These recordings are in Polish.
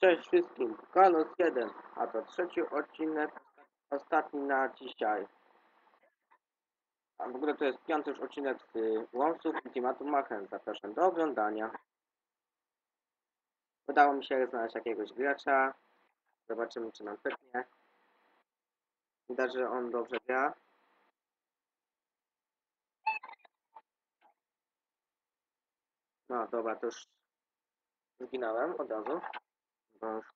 Cześć wszystkim, Kalos 1, a to trzeci odcinek, ostatni na dzisiaj. A w ogóle to jest piąty już odcinek z y, Łomsów Ultimatum Machen. Zapraszam do oglądania. Udało mi się znaleźć jakiegoś gracza. Zobaczymy, czy nam pyknie. Widać, że on dobrze gra. No dobra, to już zginąłem od razu. Już...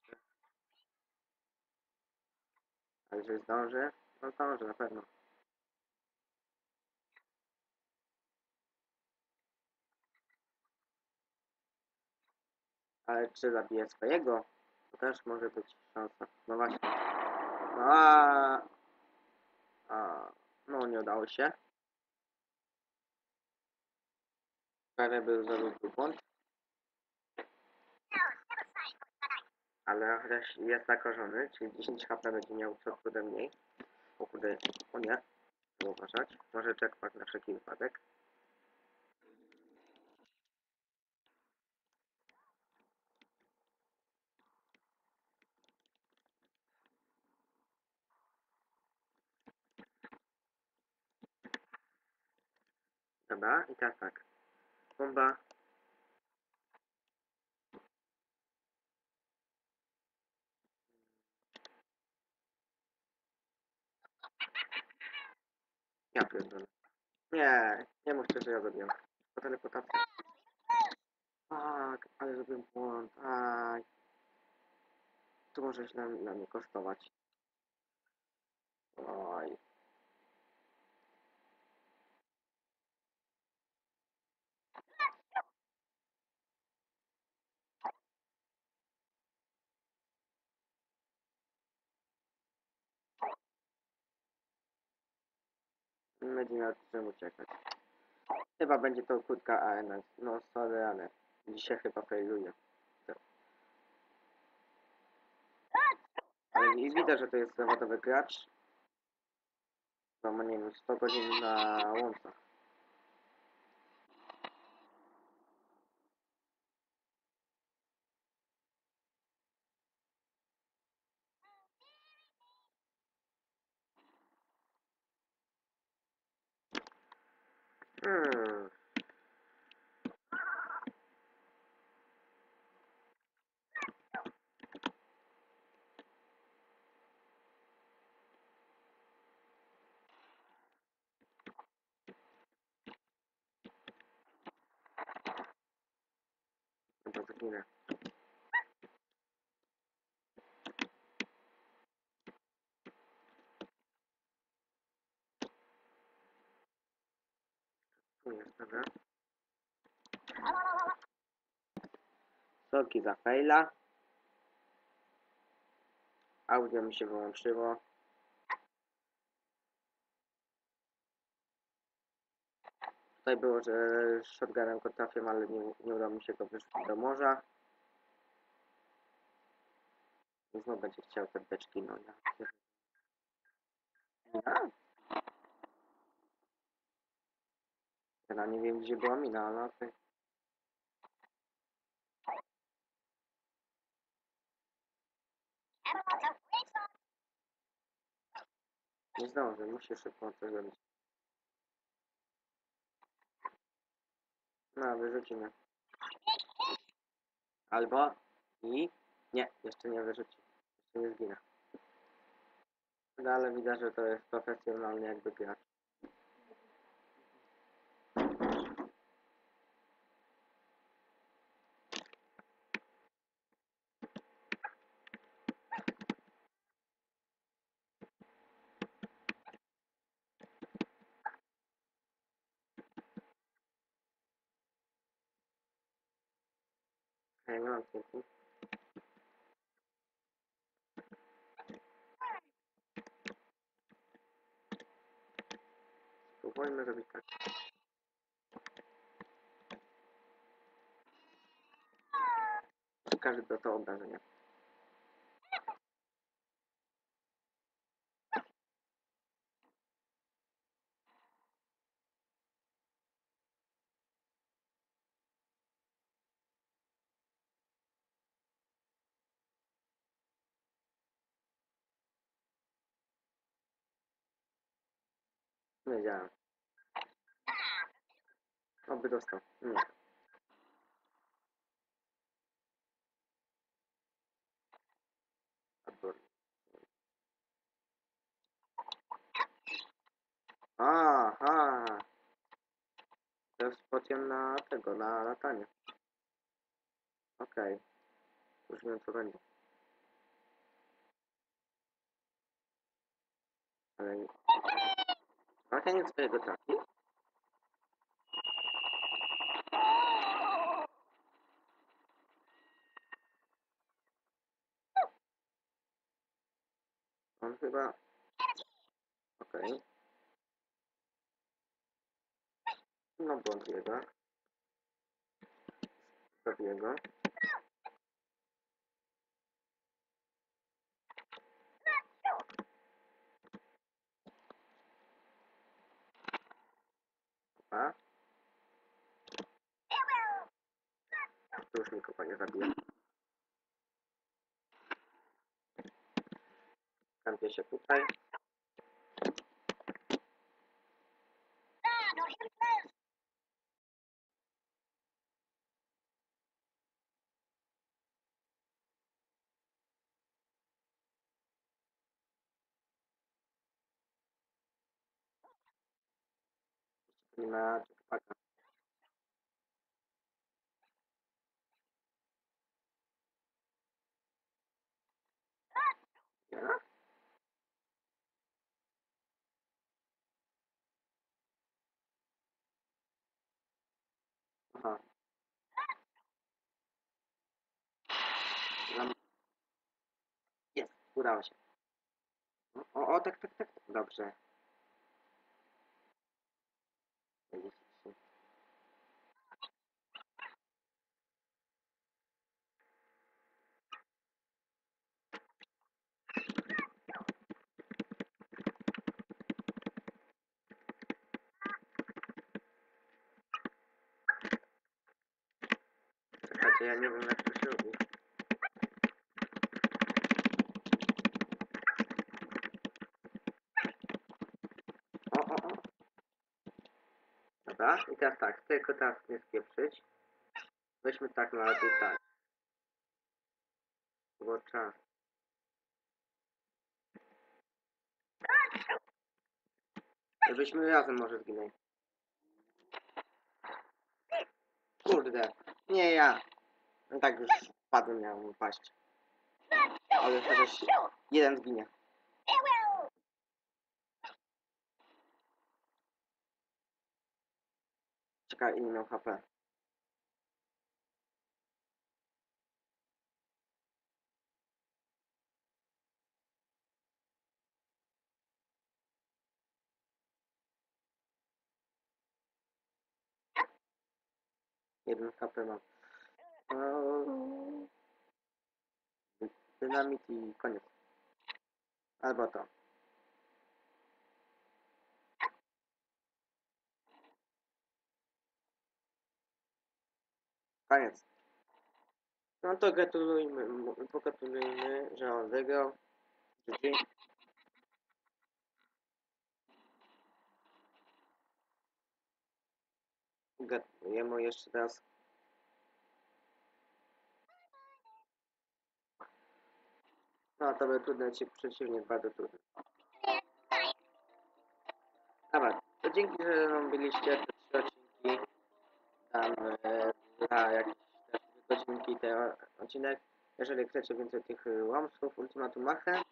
Ale że zdążę? No zdążę na pewno. Ale czy zabiję swojego? To też może być szansa. No właśnie. A... a... No nie udało się. Prawie by zrobił był błąd. Ale chociaż jest zakorzony, czyli 10 HP będzie miał co kurde mniej. O kurde, o nie. Trzeba uważać. Może checkpoint na wszelki wypadek. Dobra, i teraz tak. Bomba. Ja pierdolę. Nie, nie mówcie, że ja zrobiłem. Po teleportacji. Tak, ale zrobiłem błąd. Aj. To może źle na mnie kosztować. Będzie miał czym uciekać. Chyba będzie to krótka arena. No sorry, ale dzisiaj chyba failuję. I widać, że to jest zawodowy gracz. Ma nie wiem, 100 godzin na łączach. Hmm. Chyba zginę. Tu jest, dobra. Sorki za faila. Audio mi się wyłączyło. Tutaj było, że shotgunem go trafiłem, ale nie, nie udało mi się go wyrzucić do morza. I znowu będzie chciał te beczki, no ja. Mina? Ja nie wiem, gdzie była mina, ale okej. Nie zdążę, muszę szybko to zrobić. No, wyrzucimy. Albo i... Nie, jeszcze nie wyrzuci. Jeszcze nie zginę. No, ale widać, że to jest profesjonalny jakby gracz. Nie mam piękni. Spróbujmy zrobić tak. Każdy dostał obrażenia. Nie wiedziałem. Oby dostał. Nie. Aha. To jest pociąg na tego, na latanie. Okej. Już wiem co będzie. Ale... Latanie swojego trafi? On chyba... Okej. No błąd jego. Zabiję go. A? Tu już nikogo nie zabiję. Kampię się tutaj. Jetpacka. Nie? Aha. Jest, udało się. O, o, tak, tak, tak. Dobrze. Czekajcie, ja nie wiem jak to się robi. O, o, o. Dobra, i teraz tak, tylko teraz nie spieprzyć. Weźmy tak, no lepiej tak. Bo czas. Żebyśmy razem może zginęli. Kurde, nie ja. No tak już wpadłem, miałem upaść. Ale chociaż jeden zginie. Czekaj, ile miał HP. Jeden HP mam. Eee, Dynamit i koniec. Albo to. Koniec. No to gratulujmy, pogratulujmy, że on wygrał. GG. Gratulujemy jeszcze raz. No to był trudny ci przeciwnik, bardzo trudny. Dobra, to dzięki, że nam byliście te trzy odcinki. Tam e, za jakieś też godzinki ten odcinek. Jeżeli chcecie więcej tych e, łamsków Ultimatum Machę,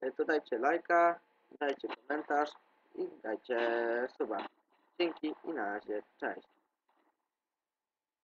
e, to dajcie lajka, dajcie komentarz i dajcie suba. Dzięki i na razie, cześć.